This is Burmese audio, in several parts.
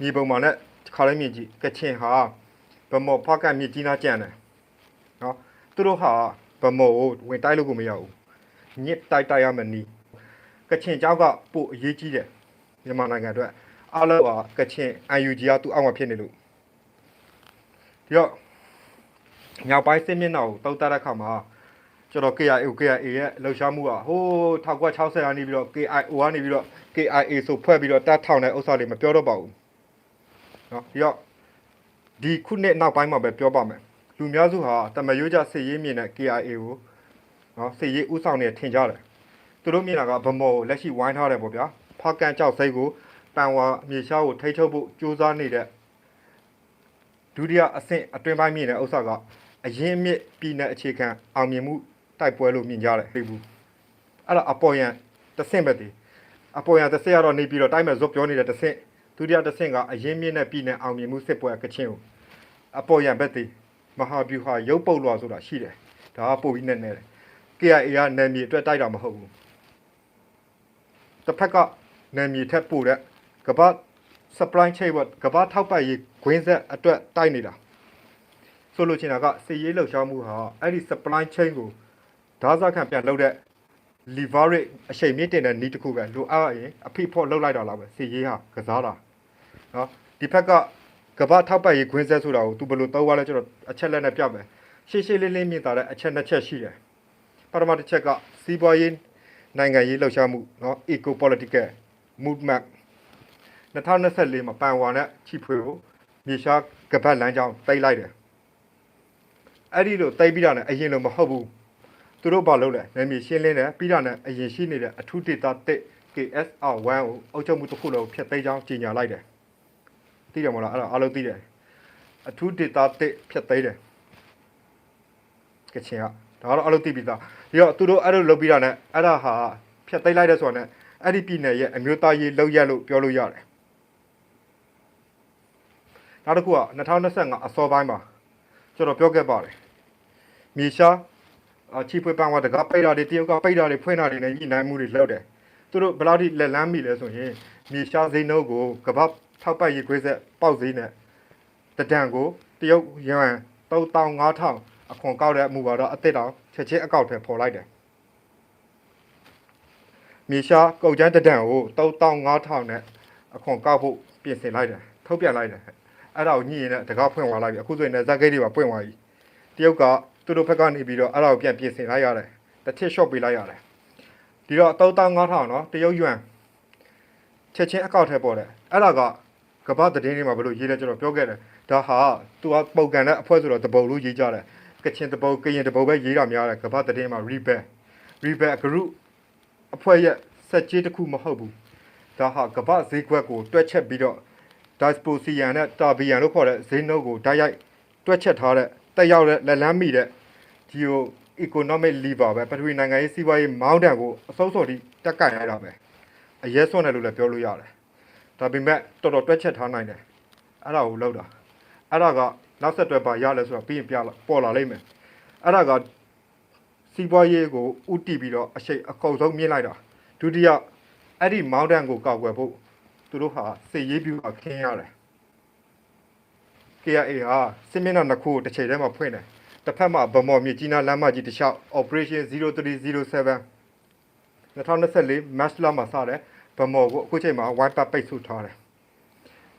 မြေပုံမှာနဲ့ခါလေးမြင်ကြည့်ကချင်ဟာဗမော်ဖကတ်မြစ်ကြီးနားကြံတယ်နော်သူတို့ဟာဗမော်ကိုဝင်တိုက်လို့ကိုမရဘူးညစ်တိုက်တိုက်ရမယ်နီးကချင်เจ้าကပို့အရေးကြီးတယ်မြန်မာနိုင်ငံအတွက်အားလုံးဟာကချင် UNG ကသူ့အောက်မှာဖြစ်နေလို့ဒီတော့ညောင်ပိုင်းစစ်မျက်နှာကိုတောက်တတဲ့ခါမှာကျွန်တော် KIA KIA ရဲ့လှုပ်ရှားမှုကဟိုး1960ရာနေပြီးတော့ KIO ကနေပြီးတော့ KIA ဆိုဖွဲ့ပြီးတော့တတ်ထောင်တဲ့ဥစ္စာတွေမပြောတော့ပါဘူး နော်ပြီးတော့ဒီခုနှစ်နောက်ပိုင်းမှာပဲပြောပါမယ်လူများစုဟာတမရိုးကြစစ်ရေးမြင်တဲ့ KIA ကိုနော်စစ်ရေးဥဆောင်နေထင်ကြတယ်သူတို့မြင်တာကဗမော်ကိုလက်ရှိဝိုင်းထားတယ်ပေါ့ဗျာဖာကန်ကြောက်စိတ်ကိုပန်ဝါမြေရှားကိုထိထုတ်ဖို့ကြိုးစားနေတဲ့ဒုတိယအဆင့်အတွင်းပိုင်းမြင်တဲ့ဥစ္စာကအရင်အမြစ်ပြည်နယ်အခြေခံအောင်မြင်မှုတိုက်ပွဲလို့မြင်ကြတယ်သိဘူးအဲ့ဒါအပေါ်ရန်တဆင့်ပဲတည်အပေါ်ရန်တဆင့်ကတော့နေပြီးတော့တိုက်မဲ့ဇွတ်ပြောနေတဲ့တဆင့် ဒုတိယတစ်ဆင့်ကအရင်မြင့်တဲ့ပြည်နယ်အောင်မြင်မှုစစ်ပွဲကချင်းကိုအပေါ်ရဘက်သေးမဟာဗျူဟာရုပ်ပုတ်လွှာဆိုတာရှိတယ်ဒါကပို့ပြီးနဲ့နေတယ် KIA ကနယ်မြေအတွက်တိုက်တာမဟုတ်ဘူးတစ်ဖက်ကနယ်မြေထက်ပိုတဲ့ကမ္ဘာ supply chain ဘကမ္ဘာထောက်ပံ့ရေးဂွင်းဆက်အတွက်တိုက်နေတာဆိုလိုချင်တာကစီရေးလှုပ်ရှားမှုဟာအဲ့ဒီ supply chain ကိုဓာတ်စားခံပြန်လုပ်တဲ့ leverage အချိန်မြင့်တင်တဲ့နီးတစ်ခုပဲလိုအပ်ရင်အဖိဖို့လှုပ်လိုက်တာလားပဲစီရေးဟာကစားတာ နော်ဒီဖက်ကကမ္ဘာထောက်ပံ့ရေးခွင်းဆက်ဆိုတာကို तू ဘယ်လိုသုံးရလဲကျွန်တော်အချက်လက်နဲ့ပြမယ်ရှေ့ရှေ့လေးလေးမြင်တာတဲ့အချက်နှစ်ချက်ရှိတယ်ပထမတစ်ချက်ကစီးပွားရေးနိုင်ငံရေးလှုပ်ရှားမှုနော် eco political movement 2024မှာပန်ဝါနဲ့ချီဖွေကိုမြေရှားကပတ်လမ်းကြောင်းတိတ်လိုက်တယ်အဲ့ဒီလိုတိတ်ပြီးတာနဲ့အရင်လိုမဟုတ်ဘူးသူတို့ဘာလုပ်လဲနယ်မြေရှင်းလင်းတယ်ပြီးတာနဲ့အရင်ရှိနေတဲ့အထူးဒေတာတစ် KSR1 ကိုအုပ်ချုပ်မှုတစ်ခုလုံးဖျက်သိမ်းကြောင်းကြေညာလိုက်တယ် သိတယ်မဟုတ်လားအဲ့ဒါအားလုံးသိတယ်အထူးဒေတာတစ်ဖြစ်သိတယ်ကချင်ကဒါကတော့အားလုံးသိပြီးသားပြီးတော့သူတို့အဲ့လိုလုပ်ပြီးတာနဲ့အဲ့ဒါဟာဖြတ်သိမ်းလိုက်တဲ့ဆိုတာနဲ့အဲ့ဒီပြည်နယ်ရဲ့အမျိုးသားရေးလောက်ရလို့ပြောလို့ရတယ်နောက်တစ်ခုက2025အစောပိုင်းမှာကျွန်တော်ပြောခဲ့ပါတယ်မြေရှားအချိပွေးပန်းဝတကပိတ်တာတွေတရုတ်ကပိတ်တာတွေဖွင့်တာတွေနဲ့ညှိနှိုင်းမှုတွေလုပ်တယ်သူတို့ဘယ်လောက်ထိလက်လန်းမိလဲဆိုရင်မြေရှားစိနှုတ်ကိုကမ္ဘာ 6ပတ်ရေခွေးဆက်ပေါက်ဈေးနဲ့တဒံကိုတရုတ်ယွမ်3500အခွန်ကောက်တဲ့အမှုပါတော့အစ်တောင်ချက်ချင်းအကောက်ထဲပေါ်လိုက်တယ်မြေရှားကုတ်ချမ်းတဒံကို3500နဲ့အခွန်ကောက်ဖို့ပြင်ဆင်လိုက်တယ်ထုတ်ပြန်လိုက်တယ်အဲ့ဒါကိုညှိရင်လည်းတကောက်ဖွင့်သွားလိုက်ပြီအခုဆိုရင်လည်းဇက်ကိတ်တွေပါပွင့်သွားပြီတရုတ်ကသူတို့ဘက်ကနေပြီးတော့အဲ့ဒါကိုပြန်ပြင်ဆင်လိုက်ရတယ်တစ်ထစ် short ပေးလိုက်ရတယ်ဒီတော့3500เนาะတရုတ်ယွမ်ချက်ချင်းအကောက်ထဲပေါ်တယ်အဲ့ဒါက ကမ္ဘာသတင်းတွေမှာဘယ်လိုရေးလဲကျွန်တော်ပြောခဲ့တယ်ဒါဟာသူကပုံကန်တဲ့အဖွဲဆိုတော့တပုတ်လို့ရေးကြတယ်ကချင်တပုတ်ကရင်တပုတ်ပဲရေးတာများတယ်ကမ္ဘာသတင်းမှာ rebel rebel group အဖွဲ့ရဲ့စက်ကြီးတစ်ခုမဟုတ်ဘူးဒါဟာကမ္ဘာဈေးကွက်ကိုတွက်ချက်ပြီးတော့ disposition နဲ့ tabian လို့ခေါ်တဲ့ဈေးနှုန်းကိုတိုက်ရိုက်တွက်ချက်ထားတဲ့တက်ရောက်တဲ့လက်လန်းမိတဲ့ geo economic lever ပဲပထဝီနိုင်ငံရေးစီးပွားရေးမောင်းတံကိုအစိုးစော်တီတက်ကင်ရတာပဲအရဲစွန့်တယ်လို့လည်းပြောလို့ရတယ် ဒါပေမဲ့တော်တော်တွက်ချက်ထားနိုင်တယ်အဲ့ဒါကိုလောက်တာအဲ့ဒါကနောက်ဆက်တွဲပါရလဲဆိုတော့ပြီးရင်ပြလာပေါ်လာလိမ့်မယ်အဲ့ဒါကစီးပွားရေးကိုဥတီပြီးတော့အရှိန်အကုံဆုံးမြင့်လိုက်တာဒုတိယအဲ့ဒီမောင်းတံကိုကောက်ွယ်ဖို့သူတို့ဟာစေရေးပြူကခင်းရတယ် KIA ဟာစစ်မျက်နှာနှစ်ခုကိုတစ်ချိန်တည်းမှာဖွင့်တယ်တစ်ဖက်မှာဗမော်မြေကြီးနားလမ်းမကြီးတစ်လျှောက် Operation 0307 2024 March လမှာစတယ် ဗမော်ကိုအခုချိန်မှာ wipe up ပိတ်ဆို့ထားတယ်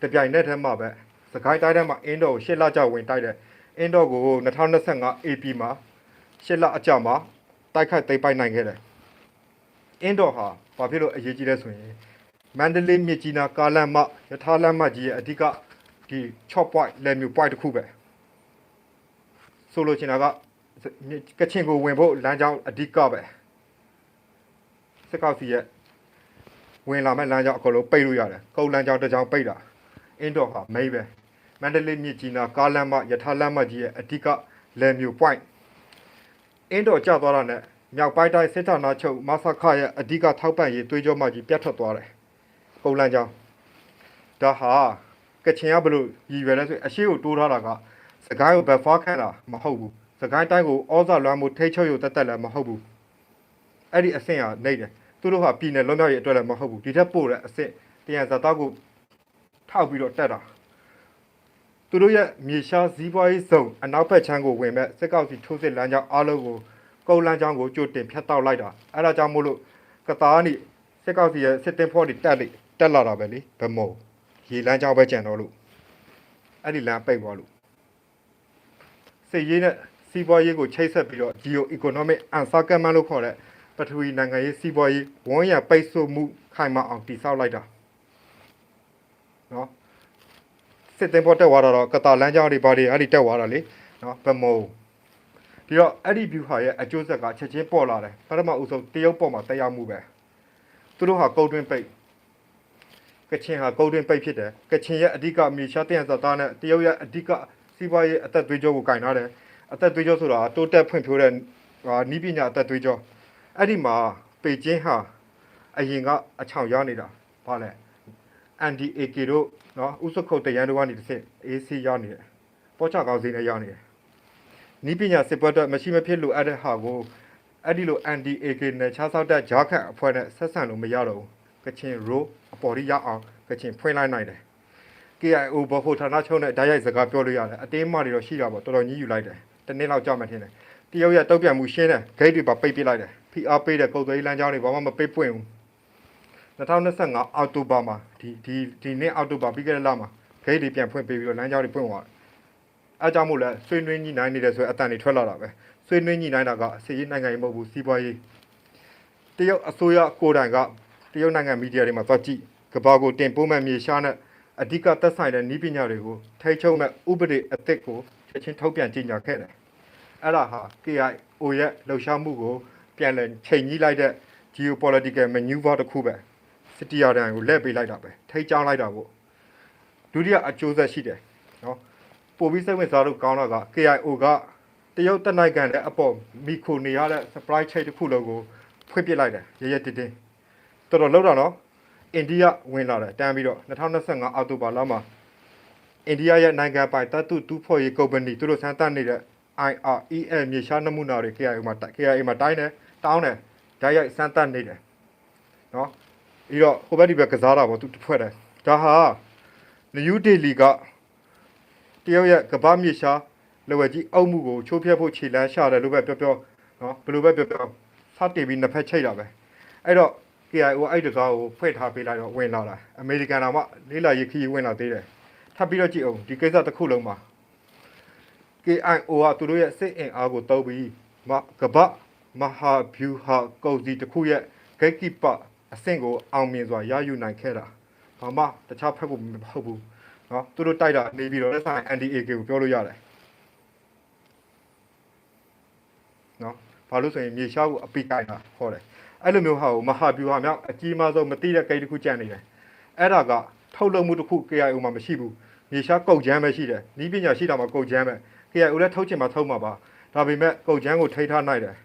တပြိုင်နက်တည်းမှာပဲစကိုင်းတိုင်းထဲမှာအင်းတော်ကိုရှစ်လကြာဝင်တိုက်တယ်အင်းတော်ကို2025 AP မှာရှစ်လအကြာမှာတိုက်ခိုက်သိမ်းပိုက်နိုင်ခဲ့တယ်အင်းတော်ဟာဘာဖြစ်လို့အရေးကြီးလဲဆိုရင်မန္တလေးမြစ်ကြီးနားကားလမ်းမရထားလမ်းမကြီးရဲ့အဓိကဒီ6 point လဲမျိုး point တစ်ခုပဲဆိုလိုချင်တာကကချင်ကိုဝင်ဖို့လမ်းကြောင်းအဓိကပဲစစ်ကောက်စီရဲ့ ဝင်လာမဲ့လမ်းကြောင်းအကုန်လုံးပိတ်လို့ရတယ်ကုန်းလမ်းကြောင်းတစ်ကြောင်းပိတ်တာအင်းတော့ဟာမိတ်ပဲမန္တလေးမြစ်ကြီးနာကားလမ်းမရထားလမ်းမကြီးရဲ့အဓိကလဲမျိုး point အင်းတော့ကျသွားတာနဲ့မြောက်ပိုင်းတိုင်းစစ်ဌာနချုပ်မဆခရဲ့အဓိကထောက်ပံ့ရေးသွေးကြောမကြီးပြတ်ထွက်သွားတယ်ကုန်းလမ်းကြောင်းဒါဟာကချင်ကဘလို့ရည်ရွယ်လဲဆိုရင်အရှိကိုတိုးထားတာကစကိုင်းကိုဘက်ဖားခန့်တာမဟုတ်ဘူးစကိုင်းတိုင်းကိုဩဇာလွှမ်းမှုထိတ်ချုပ်ရတက်တက်လည်းမဟုတ်ဘူးအဲ့ဒီအဆင့်ဟာနေတယ် သူတို့ဟာပြည်နယ်လွတ်မြောက်ရေးအတွက်လည်းမဟုတ်ဘူးဒီထက်ပိုတဲ့အဆင့်တရားဇာတာကိုထောက်ပြီးတော့တက်တာသူတို့ရဲ့မြေရှားဇီးပွားရေးစုံအနောက်ဘက်ခြမ်းကိုဝင်မဲ့စစ်ကောက်စီထိုးစစ်လမ်းကြောင်းအားလုံးကိုကုန်းလမ်းကြောင်းကိုကြိုတင်ဖြတ်တောက်လိုက်တာအဲဒါကြောင့်မို့လို့ကတားနီစစ်ကောက်စီရဲ့စစ်တင်ဖော့တွေတက်လိတက်လာတာပဲလေဗမောရေလမ်းကြောင်းပဲကြံတော့လို့အဲ့ဒီလမ်းပိတ်သွားလို့စစ်ရေးနဲ့စီးပွားရေးကိုချိတ်ဆက်ပြီးတော့ geo economic encirclement လို့ခေါ်တဲ့ ပထဝီနိုင်ငံရေးစီးပွားရေးဝန်းရံပိတ်ဆို့မှုခိုင်မာအောင်တည်ဆောက်လိုက်တာနော်စစ်တင်ပေါ်တက်သွားတော့ကတာလမ်းကြောင်းတွေဘာတွေအဲ့ဒီတက်သွားတာလေနော်ဗမောပြီးတော့အဲ့ဒီ view ဟာရဲ့အကျိုးဆက်ကချက်ချင်းပေါ်လာတယ်ပထမဦးဆုံးတရုတ်ပေါ်မှာတက်ရောက်မှုပဲသူတို့ဟာကုတ်တွင်းပိတ်ကချင်ဟာကုတ်တွင်းပိတ်ဖြစ်တယ်ကချင်ရဲ့အဓိကမြေရှားတယံဇာတာနဲ့တရုတ်ရဲ့အဓိကစီးပွားရေးအသက်သွေးကြောကိုကင်ထားတယ်အသက်သွေးကြောဆိုတာတိုးတက်ဖွံ့ဖြိုးတဲ့ဟာနီးပညာအသက်သွေးကြော အဲ့ဒီမှာပေကျင်းဟာအရင်ကအချောင်ရနေတာဘာလဲ NDAK တို့နော်ဥစခုတ်တရန်တို့ကနေတစ်ဆင့် AC ရနေတယ်ပေါ်ချကောင်းစီနဲ့ရနေတယ်နီးပညာစစ်ပွဲအတွက်မရှိမဖြစ်လိုအပ်တဲ့ဟာကိုအဲ့ဒီလို NDAK နဲ့ခြားဆောက်တဲ့ဂျားခတ်အဖွဲ့နဲ့ဆက်ဆံလို့မရတော့ဘူးကချင် row အပေါ်ကြီးရအောင်ကချင်ဖွင့်လိုက်နိုင်တယ် KIO ဘဖို့ဌာနချုပ်နဲ့ဓာတ်ရိုက်စကားပြောလို့ရတယ်အတင်းမတွေတော့ရှိတာပေါ့တော်တော်ကြီးယူလိုက်တယ်တနေ့လောက်ကြာမှထင်တယ်တရုတ်ရဲ့တုတ်ပြန်မှုရှင်းတယ်ဂိတ်တွေပါပိတ်ပစ်လိုက်တယ် PR ပေးတဲ့ကုန်သွယ်ရေးလမ်းကြောင်းတွေဘာမှမပိတ်ပွင့်ဘူး2025အောက်တိုဘာမှာဒီဒီဒီနေ့အောက်တိုဘာပြီးခဲ့တဲ့လမှာဂိတ်တွေပြန်ဖွင့်ပေးပြီးတော့လမ်းကြောင်းတွေပွင့်သွားတယ်အဲကြောင့်မို့လဲဆွေးနွေးညှိနှိုင်းနေတယ်ဆိုရင်အတန်တွေထွက်လာတာပဲဆွေးနွေးညှိနှိုင်းတာကစီးရေးနိုင်ငံရေးမဟုတ်ဘူးစီးပွားရေးတရုတ်အစိုးရကိုယ်တိုင်ကတရုတ်နိုင်ငံမီဒီယာတွေမှာသွားကြည့်ကဘာကိုတင်ပို့မဲ့မြေရှားနဲ့အဓိကသက်ဆိုင်တဲ့ဤပညာတွေကိုထိချုပ်မဲ့ဥပဒေအသစ်ကိုချက်ချင်းထုတ်ပြန်ကြေညာခဲ့တယ်အဲ့ဒါဟာ KIO ရဲ့လှုပ်ရှားမှုကို ပြန်လည်ချိန်ကြီးလိုက်တဲ့ geopolitical maneuver တစ်ခုပဲစစ်တီယာတန်ကိုလက်ပေးလိုက်တာပဲထိတ်ကြောင်းလိုက်တာပေါ့ဒုတိယအကျိုးဆက်ရှိတယ်နော်ပို့ပြီးစိတ်ဝင်စားလို့ကောင်းတာက KIO ကတရုတ်တနိုင်ငံတဲ့အပေါ်မီခိုနေရတဲ့ supply chain တစ်ခုလုံးကိုဖွင့်ပစ်လိုက်တယ်ရရတည်တည်တော်တော်လောက်တာနော်အိန္ဒိယဝင်လာတယ်တန်းပြီးတော့2025အောက်တိုဘာလမှာအိန္ဒိယရဲ့နိုင်ငံပိုင်တတ်တူတူဖို့ရေးကုမ္ပဏီသူတို့စမ်းသပ်နေတဲ့ IREL မြေရှားနမူနာတွေ KIA မှာ KIA မှာတိုင်းတယ် တောင်းတယ်ဓာတ်ရိုက်စမ်းသပ်နေတယ်နော်ပြီးတော့ဟိုဘက်ဒီဘက်ကစားတာပေါ့သူတစ်ဖွဲ့တယ်ဒါဟာ New Delhi ကတရုတ်ရဲ့ကမ္ဘာမြေရှားလက်ဝဲကြီးအုပ်မှုကိုချိုးဖျက်ဖို့ခြေလမ်းရှာတယ်လို့ပဲပြောပြောနော်ဘယ်လိုပဲပြောပြောစတင်ပြီးနှစ်ဖက်ချိတ်တာပဲအဲ့တော့ KIO အဲ့တကားကိုဖွင့်ထားပေးလိုက်တော့ဝင်လာတာအမေရိကန်တော်မှလေးလာရေးခီးဝင်လာသေးတယ်ထပ်ပြီးတော့ကြည့်အောင်ဒီကိစ္စတစ်ခုလုံးမှာ KIO ကသူတို့ရဲ့စစ်အင်အားကိုတုံးပြီးမကပ မဟာဗျူဟာကုန်စီတစ်ခုရဲ့ gatekeeper အဆင့်ကိုအောင်မြင်စွာရယူနိုင်ခဲ့တာဘာမှတခြားဖက်ကိုမဟုတ်ဘူးเนาะသူတို့တိုက်တာနေပြီးတော့လက်ဆိုင် NDAK ကိုပြောလို့ရတယ်เนาะဘာလို့ဆိုရင်မြေရှားကိုအပိကိုင်တာခေါ်တယ်အဲ့လိုမျိုးဟာကိုမဟာဗျူဟာမြောက်အကြီးမားဆုံးမတိတဲ့ဂိတ်တစ်ခုကြံနေတယ်အဲ့ဒါကထုတ်လုပ်မှုတစ်ခု KIO မှာမရှိဘူးမြေရှားကုတ်ချမ်းပဲရှိတယ်နီးပညာရှိတာမှာကုတ်ချမ်းပဲ KIO လည်းထုတ်ချင်မှထုတ်မှာပါဒါပေမဲ့ကုတ်ချမ်းကိုထိထားနိုင်တယ်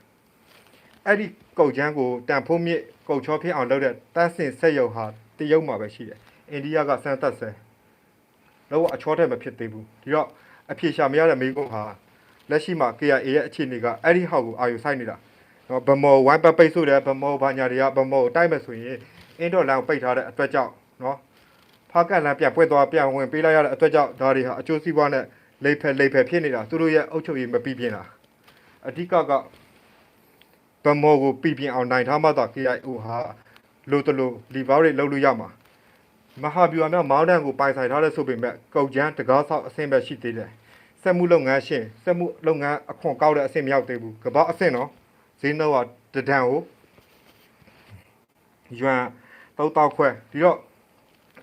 အဲ့ဒီကုတ်ချမ်းကိုတန်ဖိုးမြင့်ကုတ်ချောဖြစ်အောင်လုပ်တဲ့တန်းစင်ဆက်ရုံဟာတရုတ်မှာပဲရှိတယ်အိန္ဒိယကစမ်းသပ်ဆဲတော့အချောတဲ့မဖြစ်သေးဘူးဒီတော့အဖြေရှာမရတဲ့မိကုန်းဟာလက်ရှိမှာ KIA ရဲ့အခြေအနေကအဲ့ဒီဟောက်ကိုအာရုံစိုက်နေတာနော်ဗမော်ဝိုင်းပပိတ်ဆိုတဲ့ဗမော်ဘာညာတွေကဗမော်ကိုတိုက်မယ်ဆိုရင်အင်းတော်လန်ကိုပိတ်ထားတဲ့အတွက်ကြောင့်နော်ဖားကတ်လန်ပြန်ပွင့်သွားပြန်ဝင်ပေးလိုက်ရတဲ့အတွက်ကြောင့်ဒါတွေဟာအကျိုးစီးပွားနဲ့လိမ့်ဖက်လိမ့်ဖက်ဖြစ်နေတာသူတို့ရဲ့အုပ်ချုပ်ရေးမပြီးပြင်းတာအဓိကက ဗမော်ကိုပြီးပြင်းအောင်နိုင်ထားမှသာ KIO ဟာလို့တလို့လီဗာရိတ်လောက်လို့ရမှာမဟာဗျူဟာမြောက်မောင်းတန်ကိုပိုင်ဆိုင်ထားတဲ့ဆိုပေမဲ့ကုတ်ချမ်းတကားဆောက်အဆင့်ပဲရှိသေးတယ်စက်မှုလုပ်ငန်းရှင်စက်မှုလုပ်ငန်းအခွန်ကောက်တဲ့အဆင့်မရောက်သေးဘူးကမ္ဘာအဆင့်နော်ဈေးနှုန်းကတဒံကိုယွမ်တော့တောက်ခွဲဒီတော့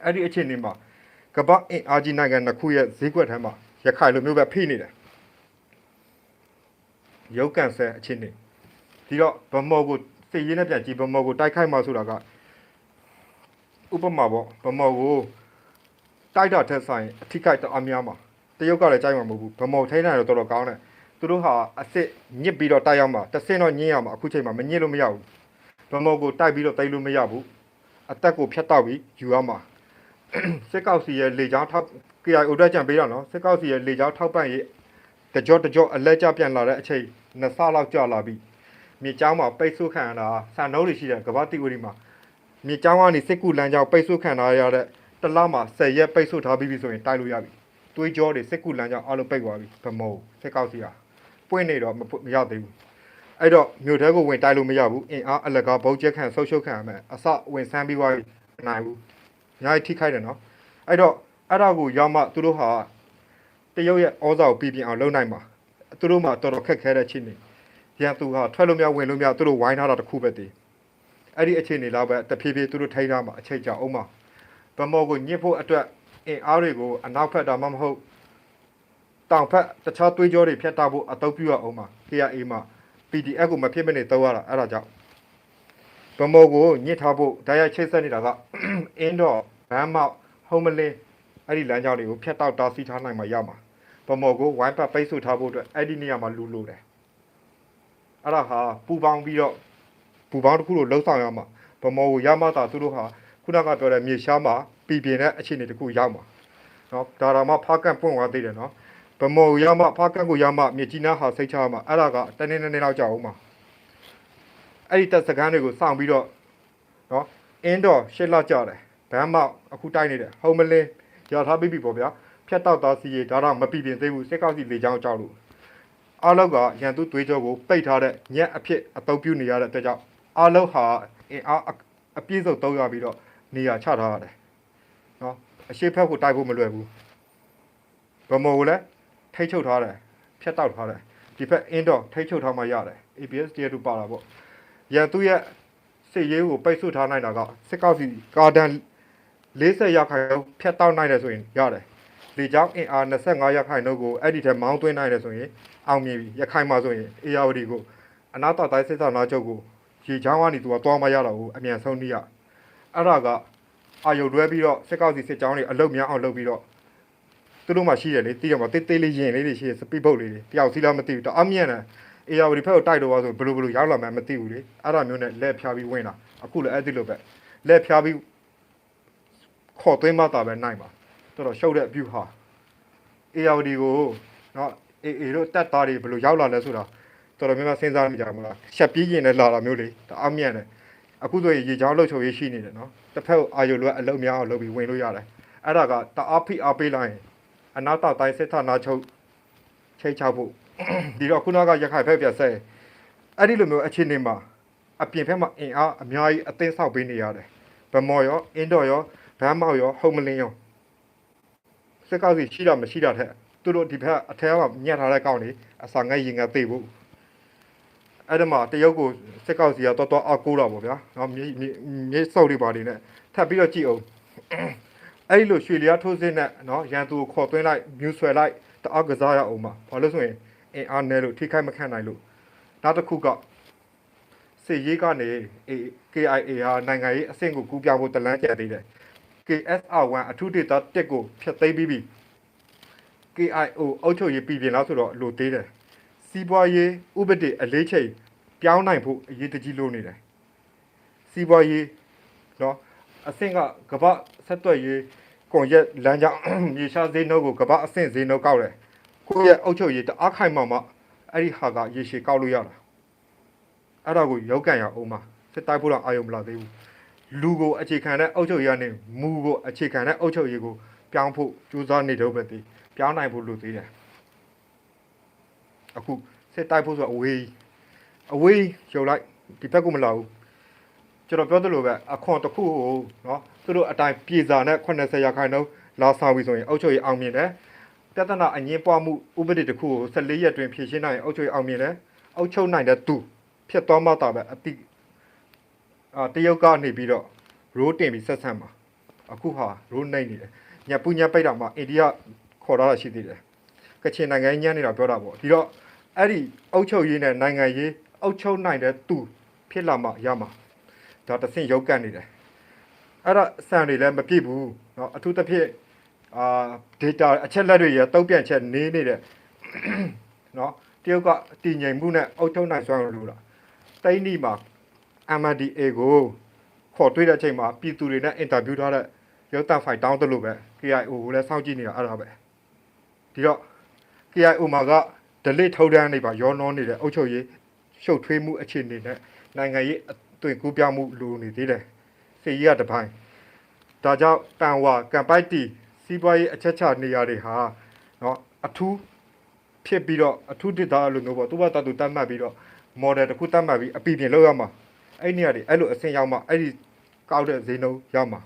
အဲ့ဒီအခြေအနေမှာကမ္ဘာအင်အားကြီးနိုင်ငံတစ်ခုရဲ့ဈေးကွက်ထဲမှာရခိုင်လိုမျိုးပဲဖိနေတယ်ရုပ်ကန်ဆဲအခြေအနေ ဒီတော့ဗမော်ကိုစိတ်ရင်းနဲ့ပြန်ကြည့်ဗမော်ကိုတိုက်ခိုက်မှဆိုတာကဥပမာပေါ့ဗမော်ကိုတိုက်တာထက်ဆိုင်အထိခိုက်တော့အများမှာတရုတ်ကလည်းကြိုက်မှာမဟုတ်ဘူးဗမော်ထိန်းနိုင်တော့တော်တော်ကောင်းတယ်သူတို့ဟာအစ်စ်ညစ်ပြီးတော့တိုက်ရမှာတစ်စင်းတော့ညင်းရမှာအခုချိန်မှာမညစ်လို့မရဘူးဗမော်ကိုတိုက်ပြီးတော့တိုက်လို့မရဘူးအသက်ကိုဖျက်တောက်ပြီးယူရမှာစစ်ကောက်စီရဲ့လေချောင်းထောက် KIO တက်ကြံပေးတော့နော်စစ်ကောက်စီရဲ့လေချောင်းထောက်ပံ့ရေးတကြောတကြောအလက်ကျပြန်လာတဲ့အချိန်နှစ်ဆလောက်ကြာလာပြီ မြေချောင်းမှာပိတ်ဆို့ခံရတာဆန်နှုံးတွေရှိတဲ့ကမ္ဘာတိဝရီမှာမြေချောင်းကနေစစ်ကူလမ်းကြောင်းပိတ်ဆို့ခံရရတဲ့တစ်လမှာ10ရက်ပိတ်ဆို့ထားပြီးပြီဆိုရင်တိုက်လို့ရပြီတွေးကြောတွေစစ်ကူလမ်းကြောင်းအလုံးပိတ်သွားပြီဗမောစစ်ကောက်စီဟာပွင့်နေတော့မမရောက်သေးဘူးအဲ့တော့မြို့ထဲကိုဝင်တိုက်လို့မရဘူးအင်အားအလကားဘုတ်ချက်ခံဆုတ်ရှုပ်ခံရမယ်အစဝင်ဆန်းပြီးသွားပြီမနိုင်ဘူးအများကြီးထိခိုက်တယ်နော်အဲ့တော့အဲ့ဒါကိုရောက်မှသူတို့ဟာတရုတ်ရဲ့ဩဇာကိုပြည်ပြင်းအောင်လုပ်နိုင်မှာသူတို့မှတော်တော်ခက်ခဲတဲ့အခြေအနေ ရန်သူဟာထွက်လို့မရဝင်လို့မရသူတို့ဝိုင်းထားတာတစ်ခုပဲတည်အဲ့ဒီအခြေအနေလောက်ပဲတဖြည်းဖြည်းသူတို့ထိန်းထားမှာအချိန်ကြာအောင်မှာဗမော်ကိုညှစ်ဖို့အတွက်အင်အားတွေကိုအနောက်ဖက်တာမှမဟုတ်တောင်ဖက်တခြားသွေးကြောတွေဖြတ်တောက်ဖို့အတုပ်ပြုရအောင်မှာ KIA မှာ PDF ကိုမဖြစ်မနေတောက်ရတာအဲ့ဒါကြောင့်ဗမော်ကိုညှစ်ထားဖို့ဓာတ်ရိုက်ချိတ်ဆက်နေတာကအင်းတော့ဘမ်းမောက်ဟုံးမလင်းအဲ့ဒီလမ်းကြောင်းတွေကိုဖြတ်တောက်တားဆီးထားနိုင်မှာရမှာဗမော်ကိုဝိုင်းပတ်ပိတ်ဆို့ထားဖို့အတွက်အဲ့ဒီနေရာမှာလူလိုတယ် အဲ့ဒါဟာပူပေါင်းပြီးတော့ပူပေါင်းတစ်ခုလိုလှုပ်ဆောင်ရမှာဗမော်ကိုရမှသာသူတို့ဟာခုနကပြောတဲ့မြေရှားမှာပြည်ပြင်းတဲ့အခြေအနေတစ်ခုရောက်မှာနော်ဒါတော့မှဖားကန့်ပွင့်သွားသေးတယ်နော်ဗမော်ရောက်မှဖားကန့်ကိုရောက်မှမြေကြီးနားဟာစိတ်ချမှာအဲ့ဒါကတနေ့နေ့လောက်ကြာအောင်မှာအဲ့ဒီတက်စကန်တွေကိုစောင့်ပြီးတော့နော်အင်းတော့ရှစ်လောက်ကြာတယ်ဘမ်းမောက်အခုတိုက်နေတယ်ဟုံမလင်းရထားပြီးပြီပေါ့ဗျာဖြတ်တောက်သားစီရီဒါတော့မပြည်ပြင်းသေးဘူးစစ်ကောက်စီလေချောင်းကြောက်လို့ အားလောက်ကရန်သူသွေးကြောကိုပိတ်ထားတဲ့ညက်အဖြစ်အတုပ်ပြုနေရတဲ့အတွက်ကြောင့်အားလောက်ဟာအင်အားအပြည့်စုံတုံးရပြီးတော့နေရာချထားရတယ်နော်အရှိတ်ဖက်ကိုတိုက်ဖို့မလွယ်ဘူးဗမောကိုလည်းထိတ်ချုပ်ထားတယ်ဖြတ်တောက်ထားတယ်ဒီဖက်အင်းတော့ထိတ်ချုပ်ထားမှရတယ် ABS တရတူပါတာပေါ့ရန်သူရဲ့စစ်ရေးကိုပိတ်ဆို့ထားနိုင်တာကစစ်ကောက်စီကာဒန်40ရာခိုင်နှုန်းဖြတ်တောက်နိုင်တယ်ဆိုရင်ရတယ် လေကြောင်းအင်အား25ရာခိုင်နှုန်းကိုအဲ့ဒီထဲမောင်းသွင်းနိုင်တယ်ဆိုရင်အောင်မြင်ပြီရခိုင်မှာဆိုရင် ARD ကိုအနာတော်တိုင်းစစ်ဆောင်နာချုပ်ကိုရေချောင်းကနေသူကသွားမရတော့ဘူးအမြန်ဆုံးနည်းရအဲ့ဒါကအာယုတ်တွဲပြီးတော့စစ်ကောက်စီစစ်ကြောင်းတွေအလုတ်များအောင်လုပ်ပြီးတော့သူတို့မှရှိတယ်လေတီးရမှာတေးသေးလေးရင်လေးတွေရှိတယ်စပီပုတ်လေးတွေတယောက်စီလားမသိဘူးတအားမြင့်တယ်အေယာဝတီဖက်ကိုတိုက်တော့သွားဆိုဘယ်လိုဘယ်လိုရောက်လာမှန်းမသိဘူးလေအဲ့ဒါမျိုးနဲ့လက်ဖြားပြီးဝင်လာအခုလည်းအဲ့ဒီလိုပဲလက်ဖြားပြီးခေါ်သွင်းမှတာပဲနိုင်ပါ တော်တော်ရှုပ်တဲ့အပြုဟာအေယာဝတီကိုနော်အေအေတို့တက်သားတွေဘယ်လိုရောက်လာလဲဆိုတာတော်တော်များများစဉ်းစားမိကြမလားချက်ပြီးရင်လည်းလာတာမျိုးလေတအားမြင့်တယ်အခုဆိုရင်ရေချောင်းလှုပ်ချုပ်ရေးရှိနေတယ်နော်တစ်ဖက်အာယုလွတ်အလုံးများအောင်လုပ်ပြီးဝင်လို့ရတယ်အဲ့ဒါကတအားဖိအားပေးလိုက်ရင်အနာတတိုင်းစစ်ထနာချုပ်ချိတ်ချဖို့ဒီတော့ခုနကရခိုင်ဖက်ပြဆက်အဲ့ဒီလိုမျိုးအခြေအနေမှာအပြင်ဖက်မှာအင်အားအများကြီးအသင်းဆောက်ပေးနေရတယ်ဗမော်ရောအင်းတော်ရောဗမ်းမောက်ရောဟုံမလင်းရော စစ်ကောက်စီရှိတာမရှိတာတဲ့သူတို့ဒီဖက်အထဲမှာညှက်ထားတဲ့ကောက်နေအစာငတ်ရင်ငတ်သိဖို့အဲ့ဒါမှတရုတ်ကိုစစ်ကောက်စီကတော်တော်အကူတာပေါ့ဗျာနော်မြေမြေမြေစုပ်တွေပါနေနဲ့ထပ်ပြီးတော့ကြည့်အောင်အဲ့ဒီလိုရွှေလျားထိုးစစ်နဲ့နော်ရန်သူကိုခေါ်သွင်းလိုက်မြူဆွဲလိုက်တအားကစားရအောင်ပါဘာလို့ဆိုရင်အင်အားနဲလို့ထိခိုက်မခံနိုင်လို့နောက်တစ်ခုကစစ်ရေးကနေ KIA ဟာနိုင်ငံရေးအဆင့်ကိုကူးပြောင်းဖို့တလန်းကျသေးတယ် KSR1 အထူးဒေသတက်ကိုဖျက်သိမ်းပြီးပြီ KIO အုပ်ချုပ်ရေးပြည်ပြင်လားဆိုတော့လိုသေးတယ် စီးပွားရေးဥပဒေအလေးချိန်ပြောင်းနိုင်ဖို့အရေးတကြီးလိုနေတယ်စီးပွားရေးเนาะအဆင့်ကကမ္ဘာဆက်သွယ်ရေးကွန်ရက်လမ်းကြောင်း မြေရှားဈေးနှုန်းကိုကမ္ဘာအဆင့်ဈေးနှုန်းကောက်တယ်ကိုယ့်ရဲ့အုပ်ချုပ်ရေးတအားခိုင်မာမှအဲ့ဒီဟာကရေရှည်ကောက်လို့ရတာအဲ့ဒါကိုရောက်ကန်ရအောင်ပါစစ်တိုက်ဖို့တော့အာရုံမလာသေးဘူး လူကိုအခြေခံတဲ့အုပ်ချုပ်ရေးကနေမူကိုအခြေခံတဲ့အုပ်ချုပ်ရေးကိုပြောင်းဖို့ကြိုးစားနေတော့ပဲတည်ပြောင်းနိုင်ဖို့လိုသေးတယ်အခုစစ်တိုက်ဖို့ဆိုတော့အဝေးကြီးအဝေးရုပ်လိုက်ဒီဘက်ကမလာဘူးကျွန်တော်ပြောသလိုပဲအခွန်တစ်ခုကိုနော်သူတို့အတိုင်းပြေစာနဲ့80ရာခိုင်နှုန်းလာဆောင်ပြီဆိုရင်အုပ်ချုပ်ရေးအောင်မြင်တယ်ပြဿနာအငင်းပွားမှုဥပဒေတစ်ခုကို14ရက်တွင်ဖြေရှင်းနိုင်ရင်အုပ်ချုပ်ရေးအောင်မြင်တယ်အုပ်ချုပ်နိုင်တဲ့သူဖြစ်သွားမှတာပဲအတိ အာတရုတ်ကနေပြီးတော့ရိုးတင်ပြီးဆက်ဆံမှာအခုဟာရိုးနိုင်နေတယ်ညပူညပိတ်တော့မှအိန္ဒိယခေါ်ထားတာရှိသေးတယ် ကချင်နိုင်ငံညံ့နေတာပြောတာပေါ့ဒီတော့အဲ့ဒီအုတ်ချုပ်ရေးနဲ့နိုင်ငံရေးအုတ်ချုပ်နိုင်တဲ့သူဖြစ်လာမှရမှာဒါတစ်ဆင့်ရုပ်ကန့်နေတယ်အဲ့ဒါအစံတွေလည်းမပြည့်ဘူးเนาะအထူးသဖြင့်အာ data အချက်လက်တွေရတုံ့ပြန်ချက်နေနေတယ်เนาะတရုတ်ကတည်ငြိမ်မှုနဲ့အုတ်ချုပ်နိုင်စွမ်းလို့လားတိန်းဒီမှာ MNDA ကိုခေါ်တွေ့တဲ့အချိန်မှာပြည်သူတွေနဲ့အင်တာဗျူးထားတဲ့ရုပ်သံဖိုင်တောင်းတယ်လို့ပဲ KIO ကိုလည်းစောင့်ကြည့်နေတာအဲ့ဒါပဲ ဒီတော့ KIO မှာက delete ထုတ်တန်းနေပါရောနှောနေတဲ့အုပ်ချုပ်ရေးရှုပ်ထွေးမှုအခြေအနေနဲ့နိုင်ငံရေးအသွင်ကူးပြောင်းမှုလိုနေသေးတယ်။စီကြီးကတစ်ပိုင်း ဒါကြောင့်တန်ဝါကံပိုက်တီစီးပွားရေးအချက်ချနေရာတွေဟာเนาะအထူးဖြစ်ပြီးတော့အထူးတစ်သားလိုမျိုးပေါ့သူ့ဘာတတူတတ်မှတ်ပြီးတော့ model တစ်ခုတတ်မှတ်ပြီးအပီပြင်လောက်ရမှာ အဲ့နေရာတွေအဲ့လိုအဆင့်ရောက်မှအဲ့ဒီကောက်တဲ့ဈေးနှုန်းရောက်မှာ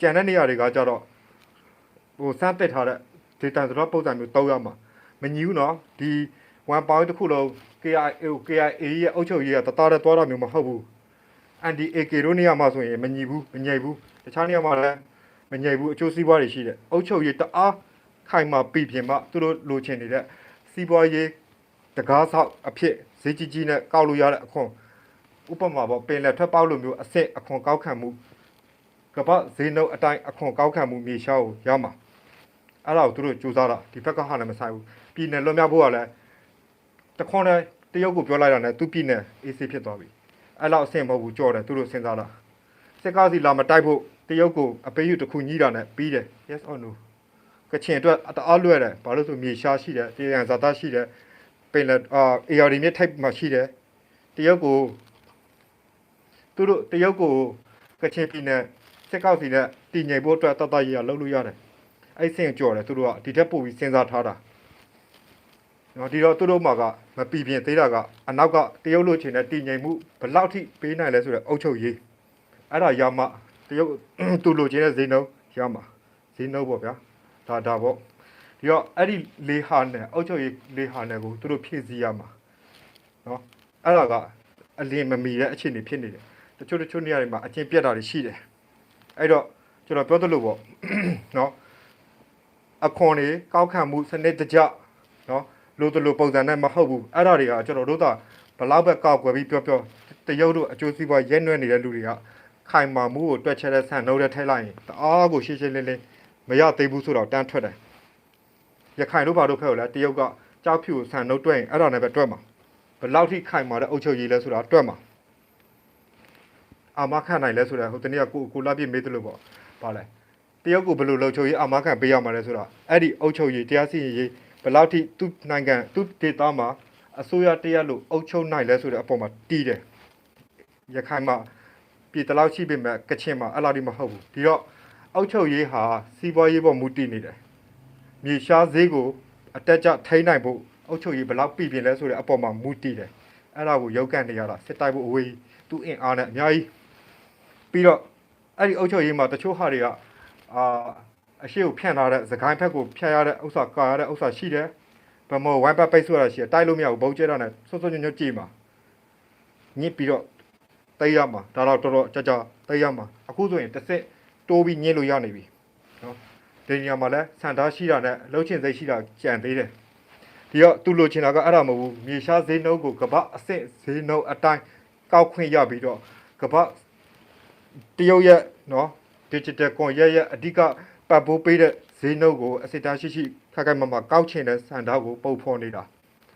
ကြံတဲ့နေရာတွေကကြတော့ဟိုစမ်းတက်ထားတဲ့ data ဆိုတော့ပုံစံမျိုးတောက်ရောက်မှာမညီဘူးနော်ဒီ one point တစ်ခုလုံး KIA KIA ရဲ့အုပ်ချုပ်ရေးကတသားတည်းသွားတာမျိုးမဟုတ်ဘူး NDAK တို့နေရာမှာဆိုရင်မညီဘူးမညိတ်ဘူးတခြားနေရာမှာလည်းမညိတ်ဘူးအကျိုးစီးပွားတွေရှိတယ်အုပ်ချုပ်ရေးတအားခိုင်မာပြည်ပြင်မှာသူတို့လိုချင်နေတဲ့စီးပွားရေးတကားဆောက်အဖြစ်ဈေးကြီးကြီးနဲ့ကောက်လို့ရတဲ့အခွင့် ဥပမာပေါ့ပင်လယ်ထွက်ပေါက်လိုမျိုးအစ်စ်အခွန်ကောက်ခံမှုကပ္ပဈေးနှုန်းအတိုင်းအခွန်ကောက်ခံမှုမြေရှားကိုရမှာအဲ့ဒါကိုသူတို့စူးစမ်းတာဒီဘက်ကဟာလည်းမဆိုင်ဘူးပြည်နယ်လွတ်မြောက်ဖို့ကလည်းတခွန်းနဲ့တရုတ်ကိုပြောလိုက်တာနဲ့သူပြည်နယ် AC ဖြစ်သွားပြီအဲ့လောက်အဆင့်မဟုတ်ဘူးကြော်တယ်သူတို့စဉ်းစားတာစစ်ကားစီလာမတိုက်ဖို့တရုတ်ကိုအပေးယူတစ်ခုညှိတာနဲ့ပြီးတယ် yes or no ကချင်အတွက်အတအားလွယ်တယ်ဘာလို့ဆိုမြေရှားရှိတယ်တေရန်ဇာတာရှိတယ်ပင်လက်အာ ARD မြစ်ထိုက်မှာရှိတယ်တရုတ်ကို သူတို့တရုတ်ကိုကချင်ပြည်နယ်စစ်ကောက်စီနဲ့တည်ငြိမ်ဖို့အတွက်တတ်တရရလှုပ်လို့ရတယ်အဲ့ဆင့်ကြော်တယ်သူတို့ကဒီတက်ပို့ပြီးစဉ်းစားထားတာနော်ဒီတော့သူတို့မှာကမပီပြင်သေးတာကအနောက်ကတရုတ်လို့ချင်တဲ့တည်ငြိမ်မှုဘယ်လောက်ထိပေးနိုင်လဲဆိုတော့အုတ်ချုပ်ရေးအဲ့ဒါရမှတရုတ်သူလိုချင်တဲ့ဈေးနှုန်းရမှာဈေးနှုန်းပေါ့ဗျာဒါဒါပေါ့ဒီတော့အဲ့ဒီလေးဟာနဲ့အုတ်ချုပ်ရေးလေးဟာနဲ့ကိုသူတို့ဖြည့်ဆည်းရမှာနော်အဲ့ဒါကအလင်းမမီတဲ့အခြေအနေဖြစ်နေတယ် တချို့တချို့နေရာတွေမှာအကျင့်ပြတ်တာတွေရှိတယ်အဲ့တော့ကျွန်တော်ပြောသလိုပေါ့နော်အခွန်တွေကောက်ခံမှုစနစ်တကျနော်လို့တလို့ပုံစံနဲ့မဟုတ်ဘူးအဲ့ဒါတွေကကျွန်တော်တို့ကဘလောက်ပဲကောက်ွယ်ပြီးပြောပြောတရုတ်တို့အကျိုးစီးပွားရဲနွဲနေတဲ့လူတွေကခိုင်မာမှုကိုတွက်ချက်တဲ့ဆန်နှုတ်တဲ့ထိုက်လိုက်ရင်တအားကိုရှင်းရှင်းလင်းလင်းမရသေးဘူးဆိုတော့တန်းထွက်တယ်ရခိုင်တို့ဘာတို့ဖက်ကိုလည်းတရုတ်ကကြောက်ဖြူကိုဆန်နှုတ်တွက်ရင်အဲ့ဒါနဲ့ပဲတွက်မှာဘလောက်ထိခိုင်မာတဲ့အုပ်ချုပ်ရေးလဲဆိုတာတွက်မှာ အာမခံနိုင်လဲဆိုတာဟိုတနေ့ကကိုကိုလာပြည့်မေးတယ်လို့ပေါ့ဗာလဲတရုတ်ကိုဘယ်လိုလှုပ်ချုပ်ရေးအာမခံပေးရမှာလဲဆိုတာအဲ့ဒီအုပ်ချုပ်ရေးတရားစီရင်ရေးဘယ်လောက်ထိသူ့နိုင်ငံသူ့ဒေသမှာအစိုးရတရက်လို့အုပ်ချုပ်နိုင်လဲဆိုတဲ့အပေါ်မှာတီးတယ်ရခိုင်မှာပြည်တလောက်ရှိပေမဲ့ကချင်မှာအဲ့လောက်ဒီမဟုတ်ဘူးဒီတော့အုပ်ချုပ်ရေးဟာစီးပွားရေးပေါ်မူတည်နေတယ်မြေရှားဈေးကိုအတက်ကြထိန်းနိုင်ဖို့အုပ်ချုပ်ရေးဘယ်လောက်ပြည်ပြင်လဲဆိုတဲ့အပေါ်မှာမူတည်တယ်အဲ့ဒါကိုရောက်ကန်နေရတာစစ်တိုက်ဖို့အဝေးသူ့အင်အားနဲ့အများကြီး ပြီးတော့အဲ့ဒီအုပ်ချုပ်ရေးမှာတချို့ဟာတွေကအာအရှိကိုဖြန့်ထားတဲ့သခိုင်းဖက်ကိုဖြတ်ရတဲ့ဥစ္စာကာရတဲ့ဥစ္စာရှိတယ်ဗမောဝိုင်းပတ်ပိတ်ဆိုရတာရှိတယ်တိုက်လို့မရဘူးဘုံကျဲတာနဲ့ဆွတ်ဆွတ်ညွတ်ညွတ်ကြည့်မှာညစ်ပြီးတော့တိတ်ရမှာဒါတော့တော်တော်ကြကြတိတ်ရမှာအခုဆိုရင်တစ်စစ်တိုးပြီးညစ်လို့ရနေပြီနော်ဒီနေရာမှာလဲစံသားရှိတာနဲ့လှုပ်ချင်စိတ်ရှိတာကြံသေးတယ်ဒီတော့သူလိုချင်တာကအဲ့ဒါမဟုတ်ဘူးမြေရှားဈေးနှုန်းကိုကပ္ပအစ်စ်ဈေးနှုန်းအတိုင်းကောက်ခွင့်ရပြီးတော့ကပ္ပ တရုတ်ရဲ့နော် digital ကွန်ရက်ရဲ့အဓိကပတ်ပိုးပေးတဲ့ဈေးနှုန်းကိုအစစ်သားရှိရှိခက်ခိုက်မမကောက်ချင်တဲ့စံသားကိုပုံဖော်နေတာ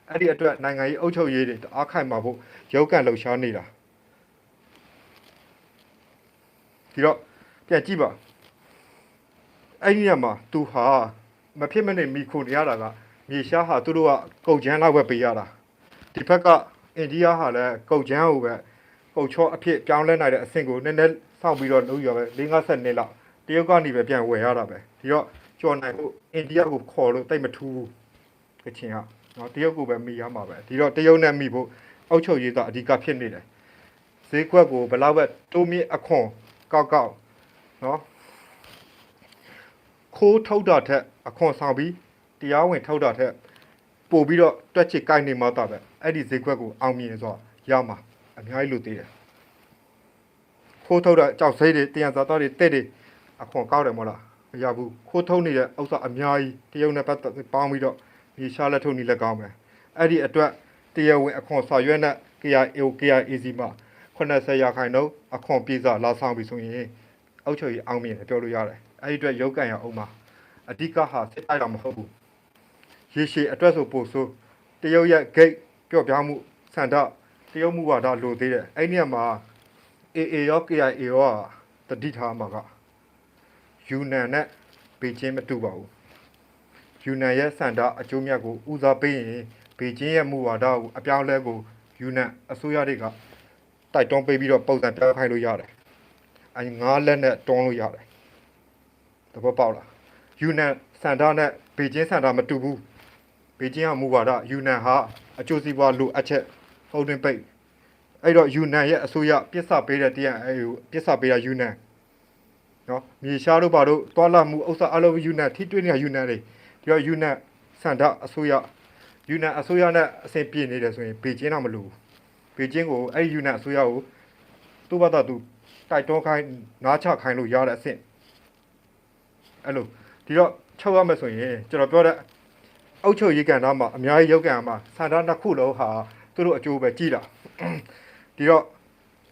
အဲ့ဒီအတွက်နိုင်ငံရေးအုပ်ချုပ်ရေးတွေတအားခိုင်မှာဖို့ရုပ်ကန်လှုပ်ရှားနေတာဒီတော့ပြန်ကြည့်ပါအဲ့ဒီညမှာသူဟာမဖြစ်မနေမိခုနေရတာကမြေရှားဟာသူတို့ကကုတ်ချမ်းလောက်ပဲပေးရတာဒီဘက်ကအိန္ဒိယဟာလည်းကုတ်ချမ်းကိုပဲ ကုတ်ချောအဖြစ်ပြောင်းလဲနိုင်တဲ့အဆင့်ကိုနည်းနည်းစောင့်ပြီးတော့လုပ်ရပဲ၄50နှစ်လောက်တရုတ်ကနေပဲပြန်ဝယ်ရတာပဲဒီတော့ကျော်နိုင်ဖို့အိန္ဒိယကိုခေါ်လို့တိတ်မထူးဘူးကချင်ကနော်တရုတ်ကိုပဲမိရမှာပဲဒီတော့တရုတ်နဲ့မိဖို့အောက်ချုပ်ရေးကအဓိကဖြစ်နေတယ်ဈေးကွက်ကိုဘယ်လောက်ပဲတိုးမြင့်အခွန်ကောက်ကောက်နော်ခိုးထုတ်တာထက်အခွန်ဆောင်ပြီးတရားဝင်ထုတ်တာထက်ပို့ပြီးတော့တွက်ချစ်ကိုက်နေမှတာပဲအဲ့ဒီဈေးကွက်ကိုအောင်မြင်ဆိုတော့ရမှာ အများကြီးလို့သေးတယ်ခိုးထုတ်တာကြောက်စိတ်တွေတရားစားသားတွေတဲ့တွေအခွန်ကောက်တယ်မဟုတ်လားမရဘူးခိုးထုံးနေတဲ့ဥစ္စာအများကြီးတရုတ်နဲ့ပတ်သက်ပေါင်းပြီးတော့မြေရှားလက်ထုံနေလက်ကောင်းပဲအဲ့ဒီအတွက်တရားဝင်အခွန်ဆော်ရွက်နဲ့ KIO KIAC မှာ80ရာခိုင်နှုန်းအခွန်ပြေစာလာဆောင်ပြီဆိုရင်အောက်ချုပ်ရေးအောင်မြင်တယ်ပြောလို့ရတယ်အဲ့ဒီအတွက်ရုပ်ကန်ရအောင်မှာအဓိကဟာစစ်တိုက်တာမဟုတ်ဘူးရေရှည်အတွက်ဆိုပို့ဆိုတရုတ်ရဲ့ gate ကြော့ပြားမှုစန္ဒ တရုတ်မှုဝါဒလိုသေးတယ်အဲ့ဒီနေရာမှာ AA ရော KIA ရောတတိထားမှာကယူနန်နဲ့ဘေကျင်းမတူပါဘူးယူနန်ရဲ့စန္ဒအကျိုးမြတ်ကိုဦးစားပေးရင်ဘေကျင်းရဲ့မူဝါဒကိုအပြောင်းအလဲကိုယူနန်အစိုးရတွေကတိုက်တွန်းပေးပြီးတော့ပုံစံပြခိုင်းလို့ရတယ်အငါးလက်နဲ့တွန်းလို့ရတယ်တဘောပေါက်လားယူနန်စန်တာနဲ့ဘေကျင်းစန်တာမတူဘူးဘေကျင်းကမူဝါဒယူနန်ဟာအကျိုးစီးပွားလိုအပ်ချက် ဟုတ်တင်ပိတ်အဲ့တော့ယူနန်ရဲ့အစိုးရပြစ်စပေးတဲ့တရားအဲ့ဟိုပြစ်စပေးတာယူနန်နော်မြေရှားတို့ဘာတို့တွာလာမှုဥစ္စာအလုံးယူနန်ထိတွေ့နေတာယူနန်တွေဒီတော့ယူနန်စန်တာအစိုးရယူနန်အစိုးရနဲ့အဆင်ပြေနေတယ်ဆိုရင်ဘေကျင်းတော့မလိုဘူးဘေကျင်းကိုအဲ့ဒီယူနန်အစိုးရကိုသူ့ဘာသာသူတိုက်တွန်းခိုင်းနားချခိုင်းလို့ရတဲ့အဆင့်အဲ့လိုဒီတော့ချုပ်ရမယ်ဆိုရင်ကျွန်တော်ပြောတဲ့အုတ်ချုပ်ရေးကန်သားမှာအများကြီးရုပ်ကန်မှာစန္ဒနှစ်ခုလုံးဟာ သူတို့အကျိုးပဲကြည်လာဒီတော့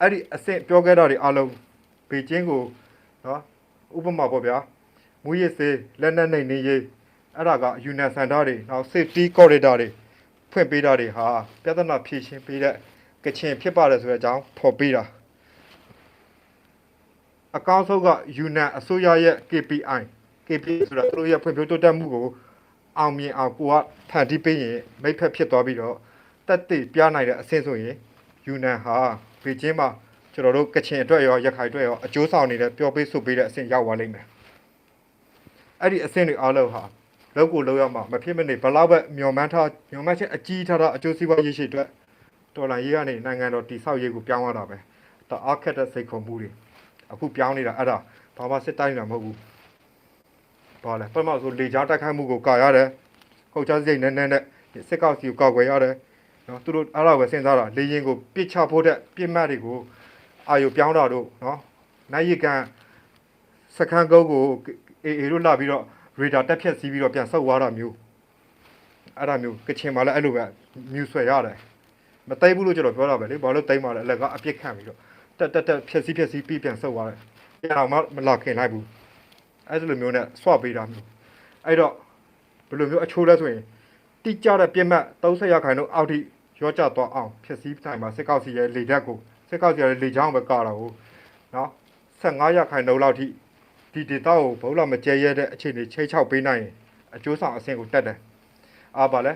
အဲ့ဒီအဆင့်ပြောခဲ့တာတွေအလုံးဘေကျင်းကိုနော်ဥပမာပေါ့ဗျာမူရစ်စေးလက်နက်နိုင်နေရေးအဲ့ဒါကယူနန်စန္ဒတွေနောက် safety corridor တွေဖွင့်ပေးတာတွေဟာပြဿနာဖြေရှင်းပေးတဲ့ကချင်ဖြစ်ပါတယ်ဆိုတဲ့အကြောင်းဖော်ပေးတာအကောင့်ဆုံးကယူနန်အစိုးရရဲ့ KPI KPI ဆိုတာသူတို့ရဲ့ဖွံ့ဖြိုးတိုးတက်မှုကိုအောင်မြင်အောင်ကိုကဖန်တီးပေးရင်မိတ်ဖက်ဖြစ်သွားပြီးတော့ တက်တည်ပြနိုင်တဲ့အဆင့်ဆိုရင်ယူနန်ဟာဘေကျင်းမှာကျွန်တော်တို့ကချင်အတွက်ရောရခိုင်အတွက်ရောအကျိုးဆောင်နေတဲ့ပျော်ပေးဆုပေးတဲ့အဆင့်ရောက်သွားလိမ့်မယ်အဲ့ဒီအဆင့်တွေအားလုံးဟာလောက်ကိုလောက်ရမှာမဖြစ်မနေဘလောက်ပဲမျော်မှန်းထားမျော်မှန်းချက်အကြီးထားတာအကျိုးစီးပွားရေးရှိအတွက်ဒေါ်လာရေးကနေနိုင်ငံတော်တိဆောက်ရေးကိုပြောင်းရတာပဲတအားခက်တဲ့စိတ်ခုံမှုတွေအခုပြောင်းနေတာအဲ့ဒါဘာမှစစ်တိုင်းနေတာမဟုတ်ဘူးဘာလဲပထမဆိုလေကြားတိုက်ခိုက်မှုကိုကာရတယ်ဟုတ်ချစိတ်နဲ့နဲ့နဲ့စစ်ကောက်စီကိုကောက်ွယ်ရတယ် နော်သူတို့အဲ့ဒါပဲစဉ်းစားတာလေရင်ကိုပြစ်ချဖို့တဲ့ပြစ်မှတ်တွေကိုအာယုပြောင်းတာတို့နော်နိုင်ရကန်စခန်းကုန်းကိုအေအေတို့လာပြီးတော့ရေဒါတက်ဖြတ်စီးပြီးတော့ပြန်ဆုတ်သွားတာမျိုးအဲ့ဒါမျိုးကချင်မှာလည်းအဲ့လိုပဲမြူဆွဲရတယ်မသိဘူးလို့ကျွန်တော်ပြောတာပဲလေဘာလို့သိမ်းပါလဲအလကအပြစ်ခံပြီးတော့တက်တက်တက်ဖြက်စီးဖြက်စီးပြီးပြန်ဆုတ်သွားတယ်။ပြန်အောင်မမလာခင်လိုက်ဘူး။အဲ့ဒီလိုမျိုးနဲ့ဆွပေးတာမျိုး။အဲ့တော့ဘယ်လိုမျိုးအချိုးလဲဆိုရင်တိကျတဲ့ပြစ်မှတ်30ရာခိုင်နှုန်းအောက်ထိ ရောကျသွားအောင်ဖြက်စီးတိုင်းမှာစစ်ကောက်စီရဲ့လေဓာတ်ကိုစစ်ကောက်စီရဲ့လေချောင်းပဲကာတာကိုနော်15ရာခိုင်နှုန်းလောက်ထိဒီဒေတာကိုဘုံလာမကျဲရဲတဲ့အခြေအနေချိတ်ချောက်ပေးနိုင်ရင်အကျိုးဆောင်အဆင့်ကိုတက်တယ်။အားပါလဲ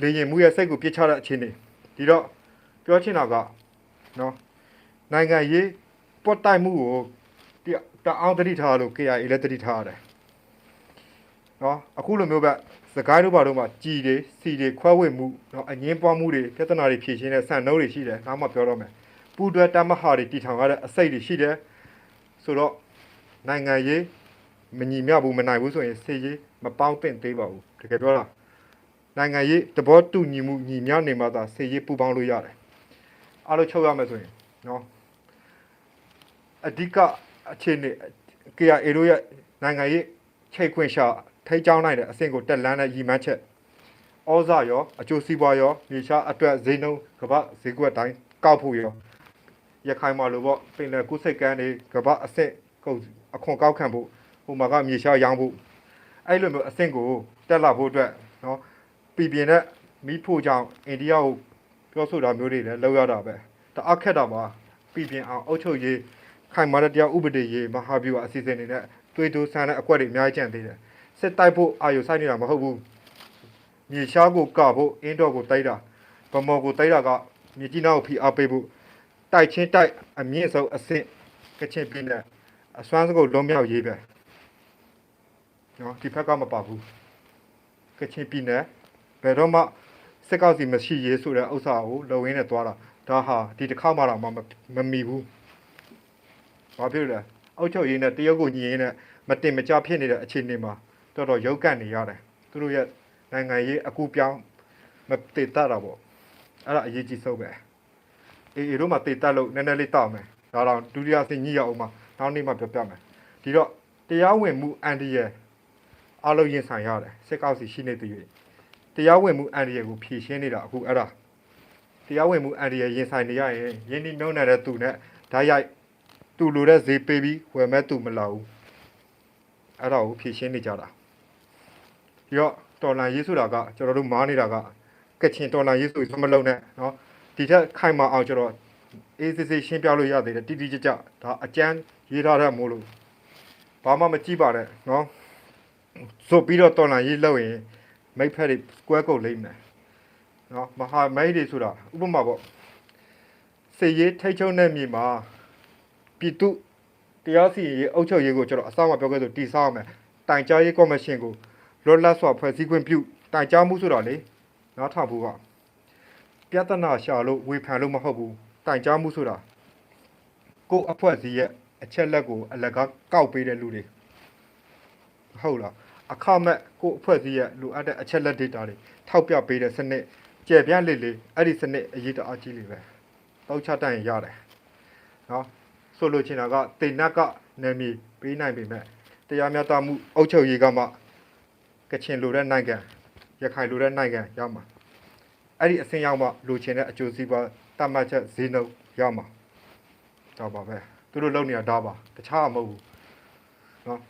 လေရင်မှုရဲ့စိတ်ကိုပြစ်ချတဲ့အခြေအနေဒီတော့ပြောချင်တာကနော်နိုင်ငံရေးပွတ်တိုက်မှုကိုတတအောင်တတိထားလို့ KIA လည်းတတိထားရတယ်။နော်အခုလိုမျိုးပဲ စကိုင်းတို့ဘာတို့မှာကြည်တွေစီတွေခွဲဝေမှုနော်အငင်းပွားမှုတွေပြဿနာတွေဖြေရှင်းတဲ့ဆန်နှုတ်တွေရှိတယ်။နောက်မှပြောတော့မယ်။ပူတွဲတမဟာတွေတည်ထောင်ရတဲ့အစိတ်တွေရှိတယ်။ဆိုတော့နိုင်ငံရေးမညီမျှဘူးမနိုင်ဘူးဆိုရင်စေရေးမပေါင်းသင့်သေးပါဘူး။တကယ်ပြောတာနိုင်ငံရေးသဘောတူညီမှုညီမျှနေမှသာစေရေးပူပေါင်းလို့ရတယ်။အားလုံးချုပ်ရမယ်ဆိုရင်နော်အဓိကအခြေအနေ KRA တို့ရဲ့နိုင်ငံရေး ချိန်ခွင်ရှာထိကြောင်းနိုင်တဲ့အဆင့်ကိုတက်လန်းတဲ့ရည်မှန်းချက်ဩဇာရောအကျိုးစီးပွားရောမြေရှားအတွက်ဈေးနှုန်းကမ္ဘာဈေးကွက်တိုင်းကောက်ဖို့ရောရခိုင်မှာလို့ပေါ့ပင်လယ်ကူးစိတ်ကမ်းတွေကမ္ဘာအဆင့်ကုန်အခွန်ကောက်ခံဖို့ဟိုမှာကမြေရှားရောင်းဖို့အဲ့လိုမျိုးအဆင့်ကိုတက်လာဖို့အတွက်နော်ပြည်ပြင်းတဲ့မိဖို့ကြောင့်အိန္ဒိယကိုပြောဆိုတာမျိုးတွေလည်းလောက်ရတာပဲတအားခက်တာပါပြည်ပြင်အောင်အုပ်ချုပ်ရေးခိုင်မာတဲ့တရားဥပဒေရေးမဟာဗျူဟာအစီအစဉ်တွေနဲ့ တွေးတိုးဆန်းတဲ့အကွက်တွေအများကြီးကြံသေးတယ်စစ်တိုက်ဖို့အာရုံစိုက်နေတာမဟုတ်ဘူးမြေရှားကိုကဖို့အင်းတော်ကိုတိုက်တာဗမော်ကိုတိုက်တာကမြေကြီးနားကိုဖိအားပေးဖို့တိုက်ချင်းတိုက်အမြင့်ဆုံးအဆင့်ကချင်ပြည်နယ်အစွမ်းစကုတ်လုံးမြောက်ရေးပဲနော်ဒီဖက်ကမပါဘူးကချင်ပြည်နယ်ဘယ်တော့မှစစ်ကောက်စီမရှိရေးဆိုတဲ့ဥစ္စာကိုလုံရင်းနဲ့သွားတာဒါဟာဒီတစ်ခါမှတော့မမမီဘူး။ဘာဖြစ်လဲ။ အောက်ချုပ်ရင်းနဲ့တရုတ်ကိုညီရင်းနဲ့မတင်မကြဖြစ်နေတဲ့အခြေအနေမှာတော်တော်ရုပ်ကန့်နေရတယ်။သူတို့ရဲ့နိုင်ငံရေးအကူပြောင်းမတည်တတ်တာပေါ့။အဲ့ဒါအရေးကြီးဆုံးပဲ။အေးအေးတို့မှတည်တတ်လို့နည်းနည်းလေးတောက်မယ်။ဒါတော့ဒုတိယဆင့်ညှိရအောင်မှနောက်နေ့မှပြောပြမယ်။ဒီတော့တရားဝင်မှုအန်ဒီရဲ့အလုံးရင်ဆိုင်ရတယ်။စစ်ကောက်စီရှိနေသူတွေတရားဝင်မှုအန်ဒီရဲ့ကိုဖြည့်ရှင်းနေတာအခုအဲ့ဒါတရားဝင်မှုအန်ဒီရရင်ဆိုင်နေရရင်ယင်းဒီမြုံနေတဲ့သူနဲ့ဓာတ်ရိုက် သူလိုတဲ့ဈေးပေးပြီးဝယ်မဲ့သူမလာဘူးအဲ့ဒါကိုဖြည့်ရှင်းနေကြတာပြီးတော့တော်လန်ရေးဆိုတာကကျွန်တော်တို့မားနေတာကကချင်တော်လန်ရေးဆိုရင်မလုံးနဲ့เนาะဒီထက်ခိုင်မာအောင်ကျွန်တော်အေးစစ်စစ်ရှင်းပြလို့ရသေးတယ်တိတိကျကျဒါအကျန်းရေးထားတဲ့မို့လို့ဘာမှမကြည့်ပါနဲ့เนาะဇွတ်ပြီးတော့တော်လန်ရေးလောက်ရင်မိတ်ဖက်တွေကွဲကုတ်လိမ့်မယ် နော်မဟာမိတ်တွေဆိုတာဥပမာပေါ့စေရေးထိတ်ချုံတဲ့မြေမှာ ပြည်သူတရားစီရင်ရေးအုပ်ချုပ်ရေးကိုကျွန်တော်အစမှပြောခဲ့ဆိုတည်ဆောက်ရမယ်တိုင်ကြားရေးကော်မရှင်ကိုလွတ်လပ်စွာဖွဲ့စည်းခွင့်ပြုတိုင်ကြားမှုဆိုတာလေနားထောင်ဖို့ကပြဿနာရှာလို့ဝေဖန်လို့မဟုတ်ဘူးတိုင်ကြားမှုဆိုတာကိုယ့်အဖွဲ့အစည်းရဲ့အချက်လက်ကိုအလကားကောက်ပေးတဲ့လူတွေဟုတ်လားအခမဲ့ကိုယ့်အဖွဲ့အစည်းရဲ့လိုအပ်တဲ့အချက်လက် data တွေထောက်ပြပေးတဲ့စနစ်ကြယ်ပြန့်လေးလေးအဲ့ဒီစနစ်အရေးတအားကြီးလေးပဲတောက်ချတတ်ရင်ရတယ်နော် ဆိုလိုချင်တာကတိတ်နက်ကနယ်မြေပေးနိုင်ပေမဲ့တရားမျှတမှုအုပ်ချုပ်ရေးကမှကချင်လိုတဲ့နိုင်ငံရခိုင်လိုတဲ့နိုင်ငံရမှာအဲ့ဒီအဆင့်ရောက်မှလိုချင်တဲ့အကျိုးစီးပွားတတ်မှတ်ချက်ဈေးနှုန်းရမှာဒါပါပဲသူတို့လုပ်နေတာဒါပါတခြားမဟုတ်ဘူးနော်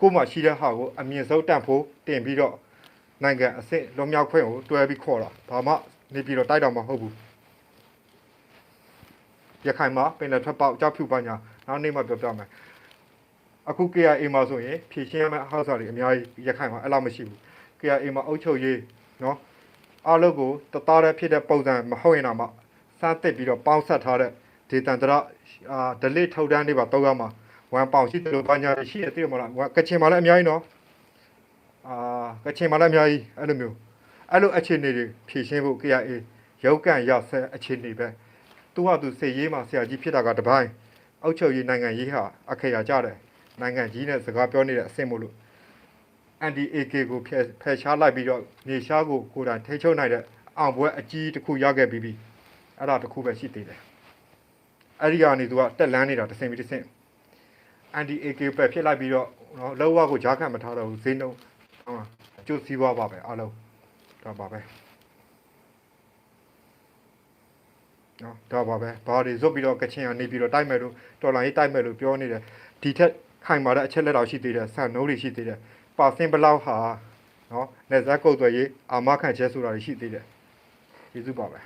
ကို့မှာရှိတဲ့ဟာကိုအမြင့်ဆုံးတန်ဖိုးတင်ပြီးတော့နိုင်ငံအဆင့်လွန်မြောက်ခွင့်ကိုတွဲပြီးခေါ်တာဘာမှနေပြီးတော့တိုက်တော့မဟုတ်ဘူး ရခိုင်မှာပင်လယ်ထွက်ပေါက်ကြောက်ဖြူပညာနောက်နေ့မှပြောပြမယ်အခု KIA မှာဆိုရင်ဖြည့်ရှင်းရမယ့်အဟောက်စာတွေအများကြီးရခိုင်မှာအဲ့လောက်မရှိဘူး KIA မှာအုပ်ချုပ်ရေးနော်အားလုံးကိုတသားတည်းဖြစ်တဲ့ပုံစံမဟုတ်ရင်တော့မှစမ်းသစ်ပြီးတော့ပေါင်းဆက်ထားတဲ့ဒေတန်တရအာ delete ထုတ်တန်းတွေပါတော့ရမှာ1ပေါင်ရှိတယ်လို့ပညာရှိတယ်သိရမလားကချင်မှာလည်းအများကြီးနော်အာကချင်မှာလည်းအများကြီးအဲ့လိုမျိုးအဲ့လိုအခြေအနေတွေဖြည့်ရှင်းဖို့ KIA ရုပ်ကန်ရောက်ဆဲအခြေအနေပဲ သူကသူစေရေးမှာဆရာကြီးဖြစ်တာကတပိုင်းအောက်ချုပ်ရေးနိုင်ငံရေးဟာအခရာကြတယ်နိုင်ငံကြီးနဲ့စကားပြောနေတဲ့အဆင့်မို့လို့ NDAK ကိုဖယ်ဖယ်ရှားလိုက်ပြီးတော့နေရှားကိုကိုယ်တိုင်ထိချုပ်နိုင်တဲ့အောင်ပွဲအကြီးတစ်ခုရခဲ့ပြီးပြီအဲ့ဒါတစ်ခုပဲရှိသေးတယ်အဲ့ဒီကနေသူကတက်လန်းနေတာတစ်ဆင့်ပြီးတစ်ဆင့် NDAK ပဲဖြစ်လိုက်ပြီးတော့နော်လောကကိုဂျားခံမထားတော့ဘူးဈေးနှုန်းဟုတ်လားအကျိုးစီးပွားပါပဲအားလုံးဒါပါပဲ နော်ဒါပါပဲဘာတွေဇွတ်ပြီးတော့ကချင်ကနေပြီးတော့တိုက်မယ်လို့တော်လိုင်းရေးတိုက်မယ်လို့ပြောနေတယ်ဒီထက်ခိုင်မာတဲ့အချက်လက်တော်ရှိသေးတယ်ဆန်နိုးတွေရှိသေးတယ်ပါစင်ဘလောက်ဟာနော်လက်ဇက်ကုတ်သွယ်ရေးအာမခံချက်ဆိုတာတွေရှိသေးတယ်ကျေးဇူးပါပဲ